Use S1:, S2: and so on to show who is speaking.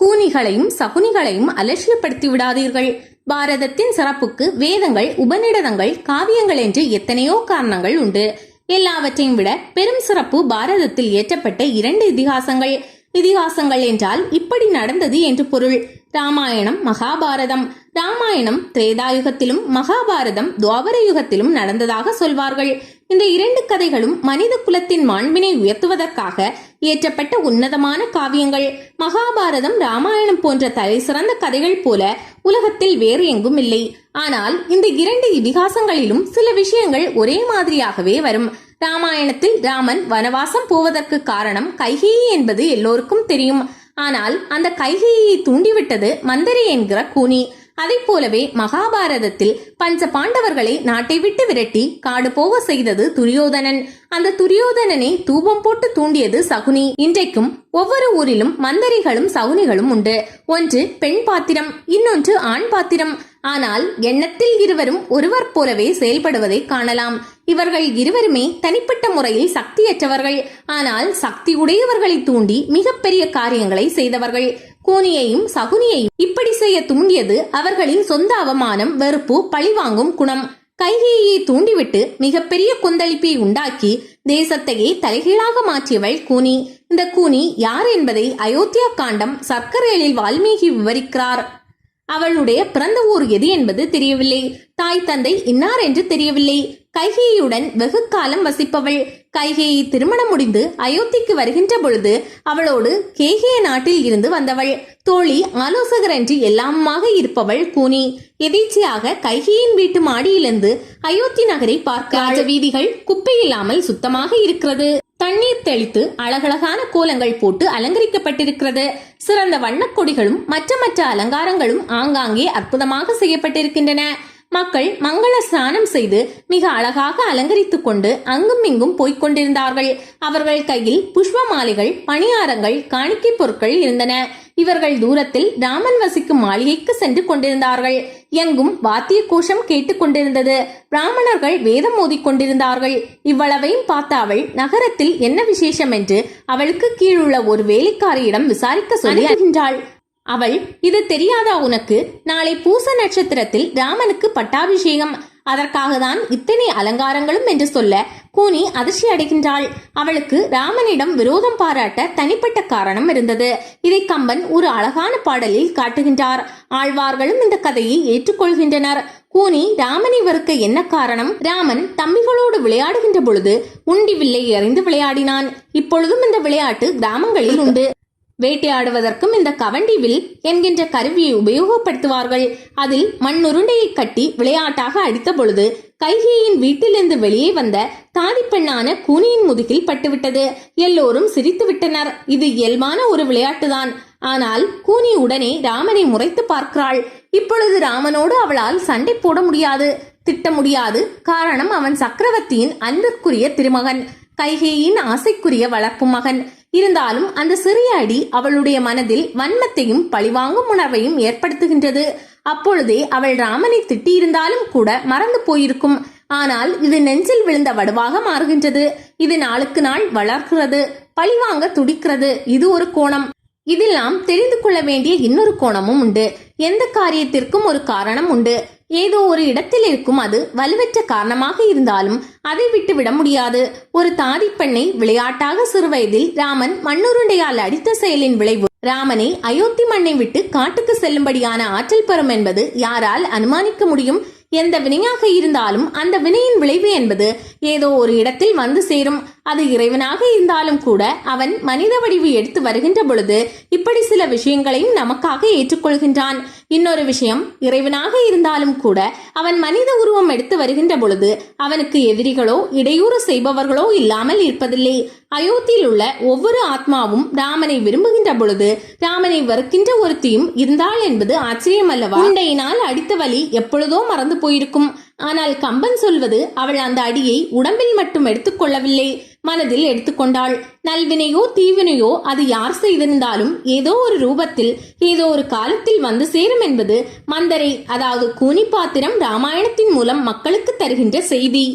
S1: கூனிகளையும் சகுனிகளையும் அலட்சியப்படுத்தி விடாதீர்கள் பாரதத்தின் சிறப்புக்கு வேதங்கள் உபநிடதங்கள் காவியங்கள் என்று எத்தனையோ காரணங்கள் உண்டு. எல்லாவற்றையும் விட பெரும் சிறப்பு பாரதத்தில் ஏற்றப்பட்ட இரண்டு இதிகாசங்கள். இதிகாசங்கள் என்றால் இப்படி நடந்தது என்று பொருள். ராமாயணம் மகாபாரதம். ராமாயணம் திரேதாயுகத்திலும் மகாபாரதம் துவாபர யுகத்திலும் நடந்ததாக சொல்வார்கள். இந்த இரண்டு கதைகளும் மனித குலத்தின் மாண்பினை உயர்த்துவதற்காக இயற்றப்பட்ட உன்னதமான காவியங்கள். மகாபாரதம் ராமாயணம் போன்ற தலை சிறந்த கதைகள் போல உலகத்தில் வேறு எங்கும் இல்லை. ஆனால் இந்த இரண்டு இதிகாசங்களிலும் சில விஷயங்கள் ஒரே மாதிரியாகவே வரும். ராமாயணத்தில் ராமன் வனவாசம் போவதற்கு காரணம் கைகேயி என்பது எல்லோருக்கும் தெரியும். ஆனால் அந்த கைகேயை தூண்டிவிட்டது மந்தரி என்கிற கூனி. அதைப் போலவே மகாபாரதத்தில் பஞ்ச பாண்டவர்களை நாட்டை விட்டு விரட்டி காடு போக செய்தது துரியோதனன். அந்த துரியோதனனை தூபம் போட்டு தூண்டியது சகுனி. இன்றைக்கும் ஒவ்வொரு ஊரிலும் மந்தரிகளும் சகுனிகளும் உண்டு. ஒன்று பெண் பாத்திரம் இன்னொன்று ஆண் பாத்திரம். ஆனால் எண்ணத்தில் இருவரும் ஒருவர் போலவே செயல்படுவதை காணலாம். இவர்கள் இருவருமே தனிப்பட்ட முறையில் சக்தியற்றவர்கள். ஆனால் சக்தி உடையவர்களை தூண்டி மிகப்பெரிய காரியங்களை செய்தவர்கள். கூனியையும் சகுனியையும் இப்படி செய்ய தூண்டியது அவர்களின் சொந்த அவமானம் வெறுப்பு பழிவாங்கும் குணம். கைகேயை தூண்டிவிட்டு மிகப்பெரிய கொந்தளிப்பை உண்டாக்கி தேசத்தையே தலைகீழாக மாற்றியவள் கூனி. இந்த கூனி யார் என்பதை அயோத்தியா காண்டம் சர்க்கரையில் வால்மீகி விவரிக்கிறார். அவளுடைய பிறந்த ஊர் எது என்பது தெரியவில்லை. தாய் தந்தை இன்னார் என்று தெரியவில்லை. கைகேயுடன் வெகு காலம் வசிப்பவள். கைகேயை திருமணம் முடிந்து அயோத்திக்கு வருகின்ற பொழுது அவளோடு கேகே நாட்டில் இருந்து வந்தவள். தோழி ஆலோசகர் என்று எல்லாமாக இருப்பவள் கூனி. எதேச்சையாக கைகையின் வீட்டு மாடியிலிருந்து அயோத்தி நகரை பார்க்க வீதிகள் குப்பை இல்லாமல் சுத்தமாக இருக்கிறது. தண்ணீர் தெளித்து அழகழகான கோலங்கள் போட்டு அலங்கரிக்கப்பட்டிருக்கிறது. சிறந்த வண்ணக் கொடிகளும் மற்ற மற்ற அலங்காரங்களும் ஆங்காங்கே அற்புதமாக செய்யப்பட்டிருக்கின்றன. மக்கள் மங்கள ஸ்நானம் செய்து மிக அழகாக அலங்கரித்துக் கொண்டு அங்கும் இங்கும் போய்க் கொண்டிருந்தார்கள். அவர்கள் கையில் புஷ்ப மாலைகள் பணியாரங்கள் காணிக்கை பொருட்கள் இருந்தன. இவர்கள் தூரத்தில் ராமன் வசிக்கும் மாளிகைக்கு சென்று கொண்டிருந்தார்கள். எங்கும் வாத்திய கோஷம் கேட்டுக் கொண்டிருந்தது. பிராமணர்கள் வேதம் மோதிக்கொண்டிருந்தார்கள் இவ்வளவையும் பார்த்த அவள் நகரத்தில் என்ன விசேஷம் என்று அவளுக்கு கீழுள்ள ஒரு வேலைக்காரியிடம் விசாரிக்க சொல்லி அறிகின்றாள். அவள் இது தெரியாதா உனக்கு? நாளை பூச நட்சத்திரத்தில் ராமனுக்கு பட்டாபிஷேகம். அதற்காக தான் இத்தனை அலங்காரங்களும் என்று சொல்ல கூனி அதிர்ச்சி அடைகின்றாள். அவளுக்கு ராமனிடம் விரோதம் பாராட்ட தனிப்பட்ட காரணம் இருந்தது. இதை கம்பன் ஒரு அழகான பாடலில் காட்டுகின்றார். ஆழ்வார்களும் இந்த கதையை ஏற்றுக்கொள்கின்றனர். கூனி ராமனை வெறுக்க என்ன காரணம்? ராமன் தம்பிகளோடு விளையாடுகின்ற பொழுது உண்டி வில்லை எறிந்து விளையாடினான். இப்பொழுதும் இந்த விளையாட்டு கிராமங்களில் உண்டு. வேட்டையாடுவதற்கும் இந்த கவண்டி வில் என்கின்ற கருவியை உபயோகப்படுத்துவார்கள். அதில் மண்ணுருண்டையை கட்டி விளையாட்டாக அடித்த பொழுது கைகேயின் வீட்டிலிருந்து வெளியே வந்த தாதி பெண்ணான கூனியின் முதுகில் பட்டுவிட்டது. எல்லோரும் சிரித்து விட்டனர். இது இயல்பான ஒரு விளையாட்டுதான். ஆனால் கூனி உடனே ராமனை முறைத்து பார்க்கிறாள். இப்பொழுது ராமனோடு அவளால் சண்டை போட முடியாது. திட்ட முடியாது. காரணம் அவன் சக்கரவர்த்தியின் அன்பிற்குரிய திருமகன். கைகேயின் ஆசைக்குரிய வளர்ப்பு மகன். இருந்தாலும் அந்த சிறிய அடி அவளுடைய மனதில் வன்மத்தையும் பழிவாங்கும் உணர்வையும் ஏற்படுத்துகின்றது. அப்பொழுதே அவள் ராமனை திட்டியிருந்தாலும் கூட மறந்து போயிருக்கும். ஆனால் இது நெஞ்சில் விழுந்த வடுவாக மாறுகின்றது. இது நாளுக்கு நாள் வளர்க்கிறது பழிவாங்க துடிக்கிறது. இது ஒரு கோணம். இதெல்லாம் தெரிந்து கொள்ள வேண்டிய இன்னொரு கோணமும் உண்டு. எந்த காரியத்திற்கும் ஒரு காரணம் உண்டு. ஏதோ ஒரு இடத்தில் இருக்கும் அது வலுவற்ற காரணமாக இருந்தாலும் அதை விட்டு விட முடியாது. ஒரு தாதி பெண்ணை விளையாட்டாக சிறுவயதில் ராமன் மண்ணுருண்டையால் அடித்த செயலின் விளைவு. ராமனை அயோத்தி மண்ணை விட்டு காட்டுக்கு செல்லும்படியான ஆற்றல் பெறும் என்பது யாரால் அனுமானிக்க முடியும்? எந்த வினையாக இருந்தாலும் அந்த வினையின் விளைவு என்பது ஏதோ ஒரு இடத்தில் வந்து சேரும். அது இறைவனாக இருந்தாலும் கூட அவன் மனித வடிவு எடுத்து வருகின்ற பொழுது இப்படி சில விஷயங்களையும் நமக்காக ஏற்றுக்கொள்கின்றான். இன்னொரு விஷயம் இறைவனாக இருந்தாலும் கூட அவன் மனித உருவம் எடுத்து வருகின்ற பொழுது அவனுக்கு எதிரிகளோ இடையூறு செய்பவர்களோ இல்லாமல் இருப்பதில்லை. அயோத்தியில் உள்ள ஒவ்வொரு ஆத்மாவும் ராமனை விரும்புகின்ற பொழுது ராமனை வெறுக்கின்ற ஒருத்தியும் இருந்தாள் என்பது ஆச்சரியம் அல்லவா உண்டையினால் அடித்த வலி எப்பொழுதோ மறந்து போயிருக்கும். ஆனால் கம்பன் சொல்வது அவள் அந்த அடியை உடம்பில் மட்டும் எடுத்துக்கொள்ளவில்லை மனதில் எடுத்துக்கொண்டாள் நல்வினையோ தீவினையோ அது யார் செய்திருந்தாலும் ஏதோ ஒரு ரூபத்தில் ஏதோ ஒரு காலத்தில் வந்து சேரும் என்பது மந்தரை அதாவது கூனி பாத்திரம் ராமாயணத்தின் மூலம் மக்களுக்கு தருகின்ற செய்தி.